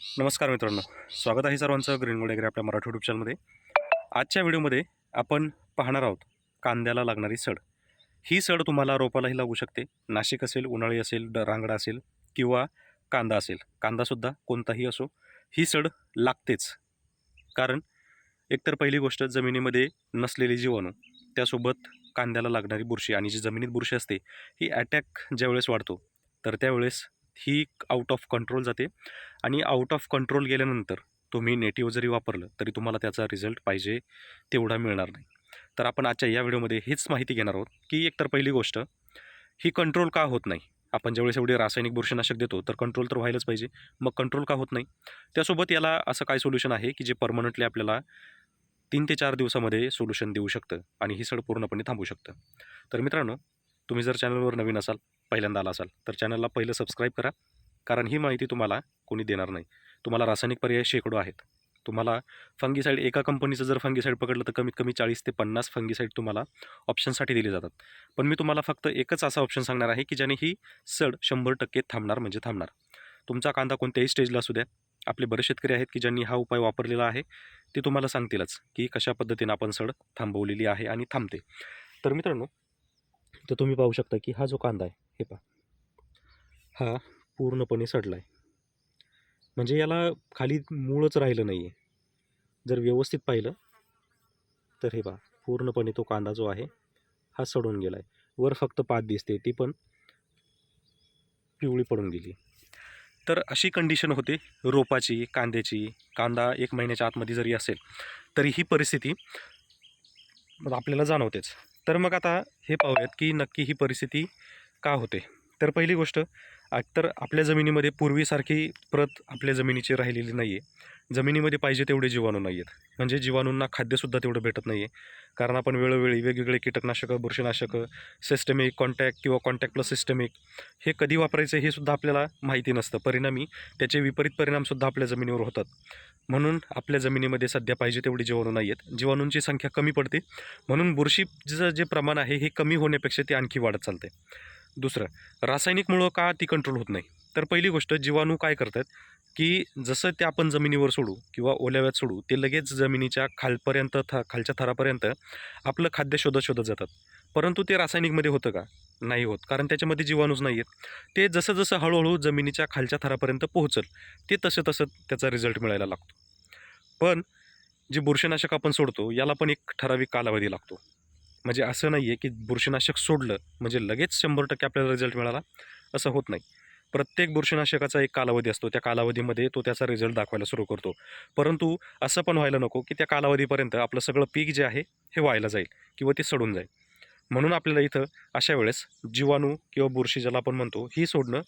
नमस्कार मित्रांनो. स्वागत आहे सर्वांचं ग्रीन वगैरे आपल्या मराठी युट्यूब चॅनलमध्ये आजच्या व्हिडिओमध्ये आपण पाहणार आहोत कांद्याला लागणारी सड. ही सड तुम्हाला रोपालाही लागू शकते. नाशिक असेल उन्हाळी असेल रांगडा असेल किंवा कांदा असेल. कांदासुद्धा कोणताही असो ही सड लागतेच. कारण एकतर पहिली गोष्ट जमिनीमध्ये नसलेली जीवाणू त्यासोबत कांद्याला लागणारी बुरशी आणि जी जमिनीत बुरशी असते ही अटॅक ज्यावेळेस वाढतो तर त्यावेळेस ही आउट ऑफ कंट्रोल जाते. आणि आउट ऑफ कंट्रोल गेल्यानंतर तुम्ही नेटिव्ह जरी वापरलं तरी तुम्हाला त्याचा रिझल्ट पाहिजे तेवढा मिळणार नाही. तर आपण आजच्या या व्हिडिओमध्ये हीच माहिती घेणार आहोत की एकतर पहिली गोष्ट ही कंट्रोल का होत नाही? आपण ज्यावेळेस एवढे रासायनिक बुरशीनाशक देतो तर कंट्रोल तर व्हायलाच पाहिजे. मग कंट्रोल का होत नाही? त्यासोबत याला असं काय सोल्युशन आहे की जे परमनंटली आपल्याला तीन ते चार दिवसामध्ये सोल्युशन देऊ शकतं आणि ही सड पूर्णपणे थांबू शकतं. तर मित्रांनो तुम्ही जर चॅनलवर नवीन असाल पहिल्यांदा आला असाल तर चॅनलला पहिलं सबस्क्राईब करा कारण ही माहिती तुम्हाला कोणी देणार नाही. तुम्हाला रासायनिक पर्याय शेकडो आहेत. तुम्हाला फंगीसाईड एका कंपनीचं जर फंगीसाईड पकडलं तर कमीत कमी चाळीस ते पन्नास फंगीसाईड तुम्हाला ऑप्शनसाठी दिले जातात. पण मी तुम्हाला फक्त एकच असा ऑप्शन सांगणार आहे की ज्याने ही सड शंभर टक्के थांबणार म्हणजे थांबणार. तुमचा कांदा कोणत्याही स्टेजला असू द्या. आपले बरेच शेतकरी आहेत की ज्यांनी हा उपाय वापरलेला आहे ते तुम्हाला सांगतीलच की कशा पद्धतीनं आपण सड थांबवलेली आहे आणि थांबते. तर मित्रांनो तर तुम्ही पाहू शकता की हा जो कांदा आहे हे पहा. हा पूर्णपणे सडला आहे म्हणजे याला खाली मूळच राहिलं नाही आहे जर व्यवस्थित पाहिलं तर हे पहा पूर्णपणे तो कांदा जो आहे हा सडून गेला आहे वर फक्त पात दिसते ती पण पिवळी पडून गेली. तर अशी कंडिशन होते रोपाची कांद्याची. कांदा एक महिन्याच्या आतमध्ये जरी असेल तरी ही परिस्थिती मग आपल्याला जाणवतेच. तर मग आता हे पाहूयात की नक्की ही परिस्थिती का होते. तर पहिली गोष्ट तर आपल्या जमिनीमध्ये पूर्वीसारखी प्रत आपल्या जमिनीची राहिलेली नाही आहे जमिनीमध्ये पाहिजे तेवढे जीवाणू नाही आहेत म्हणजे जीवाणूंना खाद्यसुद्धा तेवढं भेटत नाही आहे कारण आपण वेळोवेळी वेगवेगळे कीटकनाशकं बुरशीनाशकं सिस्टमिक कॉन्टॅक्ट किंवा कॉन्टॅक्ट प्लस सिस्टमिक हे कधी वापरायचं हे सुद्धा आपल्याला माहिती नसतं. परिणामी त्याचे विपरीत परिणामसुद्धा आपल्या जमिनीवर होतात. म्हणून आपल्या जमिनीमध्ये सध्या पाहिजे तेवढी जीवाणू नाही आहेत जीवाणूंची संख्या कमी पडते. म्हणून बुरशीचं जे प्रमाण आहे हे कमी होण्यापेक्षा ते आणखी वाढत चालते. दुसरं रासायनिकमुळं का ती कंट्रोल होत नाही? तर पहिली गोष्ट जीवाणू काय करतात? की जसं ते आपण जमिनीवर सोडू किंवा ओल्याव्यात सोडू ते लगेच जमिनीच्या खालपर्यंत थ खालच्या थरापर्यंत आपलं खाद्य शोधत शोधत जातात. परंतु ते रासायनिकमध्ये होतं का? नाही होत. कारण त्याच्यामध्ये जीवाणूच नाही आहेत ते जसं जसं हळूहळू जमिनीच्या खालच्या थरापर्यंत पोहोचल ते तसं तसं त्याचा रिझल्ट मिळायला लागतो. पण जे बुरशीनाशक आपण सोडतो याला पण एक ठराविक कालावधी लागतो. म्हणजे असं नाही आहे की बुरशीनाशक सोडलं म्हणजे लगेच शंभर टक्के आपल्याला रिझल्ट मिळाला असं होत नाही. प्रत्येक बुरशीनाशकाचा एक कालावधी असतो. त्या कालावधीमध्ये तो त्याचा रिझल्ट दाखवायला सुरू करतो. परंतु असं पण व्हायला नको की त्या कालावधीपर्यंत आपलं सगळं पीक जे आहे हे व्हायला जाईल किंवा ते सडून जाईल. म्हणून आपल्याला इथं अशा वेळेस जीवाणू किंवा बुरशी ज्याला आपण म्हणतो ही सोडणं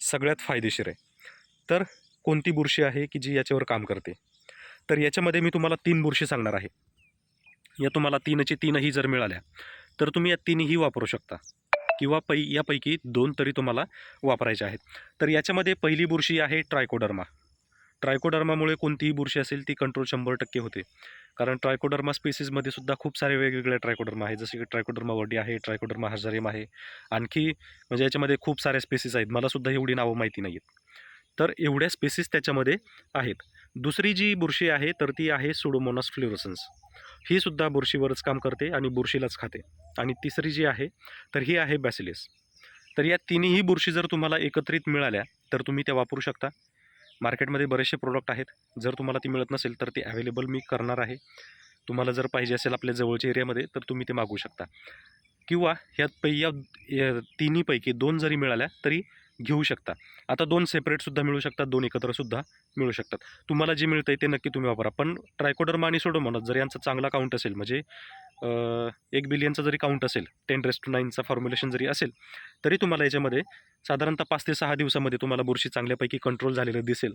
सगळ्यात फायदेशीर आहे. तर कोणती बुरशी आहे की जी याच्यावर काम करते? तर याच्यामध्ये मी तुम्हाला तीन बुरशी सांगणार आहे. या तुम्हाला तीनची तीनही जर मिळाल्या तर तुम्ही या तीनही वापरू शकता. किंवा पै यापैकी दोन तरी तुम्हाला वापरायचे आहेत. तर याच्यामध्ये पहिली बुरशी आहे ट्रायकोडर्मा. ट्रायकोडर्मामुळे कोणतीही बुरशी असेल ती कंट्रोल शंभर टक्के होते. कारण ट्रायकोडर्मा स्पेसिसमध्ये सुद्धा खूप सारे वेगवेगळे ट्रायकोडर्मा आहेत. जसे की ट्रायकोडर्मा वडी आहे ट्रायकोडर्मा हजारिम आहे. आणखी म्हणजे याच्यामध्ये खूप साऱ्या स्पेसिस आहेत. मला सुद्धा एवढी नावं माहिती नाही आहेत तर एवढ्या स्पेसिस त्याच्यामध्ये आहेत. दुसरी जी बुरशी आहे तर ती आहे सुडोमोनास फ्लोरोसन्स ही सुद्धा बुरशीवरच काम करते आणि बुरशीलाच खाते. आणि तिसरी जी आहे तर ही आहे बॅसिलिस तर या तिन्ही बुरशी जर तुम्हाला एकत्रित मिळाल्या तर तुम्ही त्या वापरू शकता. मार्केटमध्ये बरेचसे प्रोडक्ट आहेत. जर तुम्हाला ती मिळत नसेल तर ते अवेलेबल मी करणार आहे. तुम्हाला जर पाहिजे असेल आपल्या जवळच्या एरियामध्ये तर तुम्ही ते मागवू शकता. किंवा ह्या पै या तिन्हीपैकी दोन जरी मिळाल्या तरी घेऊ शकता. आता दोन सेपरेटसुद्धा मिळू शकतात दोन एकत्रसुद्धा मिळू शकतात. तुम्हाला जे मिळतं आहे ते नक्की तुम्ही वापरा. पण ट्रायकोडर्मा आणि सोडोमोनास जर यांचा चांगला काउंट असेल म्हणजे एक बिलियनचा जरी काउंट असेल ten raise two nine formulation जरी असेल तरी तुम्हाला याच्यामध्ये साधारणतः पाच ते सहा दिवसामध्ये तुम्हाला बुरशी चांगल्यापैकी कंट्रोल झालेलं दिसेल.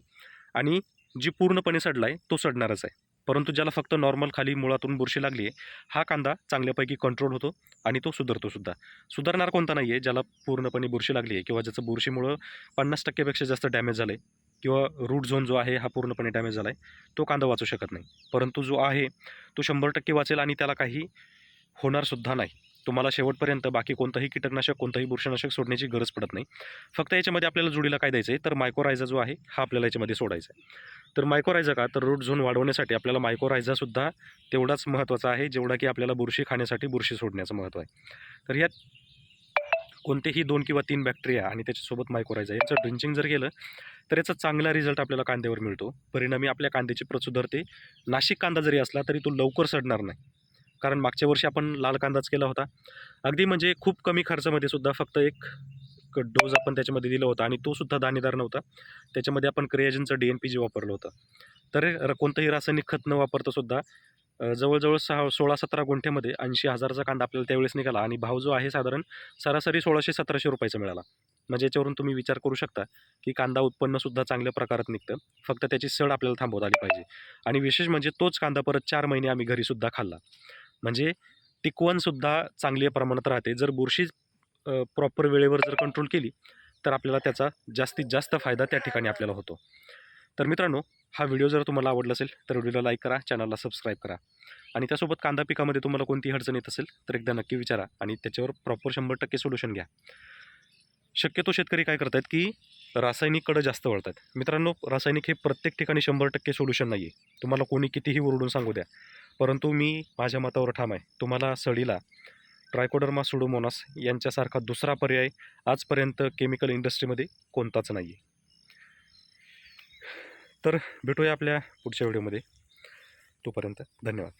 आणि जी पूर्णपणे सडला आहे तो सडणारच आहे. परंतु ज्याला फक्त नॉर्मल खाली मुळातून बुरशी लागली आहे हा कांदा चांगल्यापैकी कंट्रोल होतो आणि तो सुधारतो सुद्धा. सुधारणार कोणता नाही आहे ज्याला पूर्णपणे बुरशी लागली आहे किंवा ज्याचं बुरशीमुळं पन्नास टक्क्यापेक्षा जास्त डॅमेज झालं आहे किंवा रूट झोन जो आहे हा पूर्णपणे डॅमेज झाला आहे तो कांदा वाचू शकत नाही. परंतु जो आहे तो शंभर टक्के वाचेल आणि त्याला काही होणारसुद्धा नाही. तुम्हाला शेवटपर्यंत बाकी कोणतंही कीटकनाशक कोणतंही बुरशीनाशक सोडण्याची गरज पडत नाही. फक्त याच्यामध्ये आपल्याला जुडीला काय द्यायचं आहे तर मायकोरायझा जो आहे हा आपल्याला याच्यामध्ये सोडायचा आहे. तर मायकोरायझा का? तर रूट झोन वाढवण्यासाठी आपल्याला मायकोरायझासुद्धा तेवढाच महत्त्वाचा आहे जेवढा की आपल्याला बुरशी खाण्यासाठी बुरशी सोडण्याचं महत्त्व आहे. तर यात कोणतेही दोन किंवा तीन बॅक्टेरिया आणि त्याच्यासोबत मायकोरायझा याचं ड्रिंचिंग जर केलं तर याचा चांगला रिझल्ट आपल्याला कांद्यावर मिळतो. परिणामी आपल्या कांद्याची प्रत नाशिक कांदा जरी असला तरी तो लवकर सडणार नाही. कारण मागच्या वर्षी आपण लाल कांदाच केला होता. अगदी म्हणजे खूप कमी खर्चामध्ये सुद्धा फक्त एक डोज आपण त्याच्यामध्ये दिला होता आणि तो सुद्धा दाणेदार नव्हता. त्याच्यामध्ये आपण क्रियाजनचं डी एन पी जी वापरलं होतं. तर कोणतंही रासायनिक खत न वापरता सुद्धा जवळजवळ सहा सोळा सतरा गुंठ्यामध्ये ऐंशी हजाराचा कांदा आपल्याला त्यावेळेस निघाला आणि भाव जो आहे साधारण सरासरी सोळाशे सतराशे रुपयाचा मिळाला. म्हणजे याच्यावरून तुम्ही विचार करू शकता की कांदा उत्पन्नसुद्धा चांगल्या प्रकारात निघतं. फक्त त्याची सड आपल्याला थांबवता आली पाहिजे. आणि विशेष म्हणजे तोच कांदा परत चार महिने आम्ही घरीसुद्धा खाल्ला. म्हणजे टिकवणसुद्धा चांगल्या प्रमाणात राहते. जर बुरशी प्रॉपर वेळेवर जर कंट्रोल केली तर आपल्याला त्याचा जास्तीत जास्त फायदा त्या ठिकाणी आपल्याला होतो. तर मित्रांनो हा व्हिडिओ जर तुम्हाला आवडला असेल तर व्हिडिओला लाईक करा चॅनलला सबस्क्राईब करा. आणि त्यासोबत कांदा पिकामध्ये तुम्हाला कोणतीही अडचण येत असेल तर एकदा नक्की विचारा आणि त्याच्यावर प्रॉपर शंभर टक्के सोल्युशन घ्या. शक्यतो शेतकरी काय करतात की रासायनिककडं जास्त वळतात. मित्रांनो रासायनिक हे प्रत्येक ठिकाणी शंभर टक्के सोल्युशन नाही आहे तुम्हाला कोणी कितीही ओरडून सांगू द्या. परंतु मी माझ्या मतावर ठाम आहे. तुम्हाला सडीला ट्रायकोडर्मा सुडोमोनास यांच्यासारखा दुसरा पर्याय आजपर्यंत केमिकल इंडस्ट्रीमध्ये कोणताच नाही आहे तर भेटूया आपल्या पुढच्या व्हिडिओमध्ये. तोपर्यंत धन्यवाद.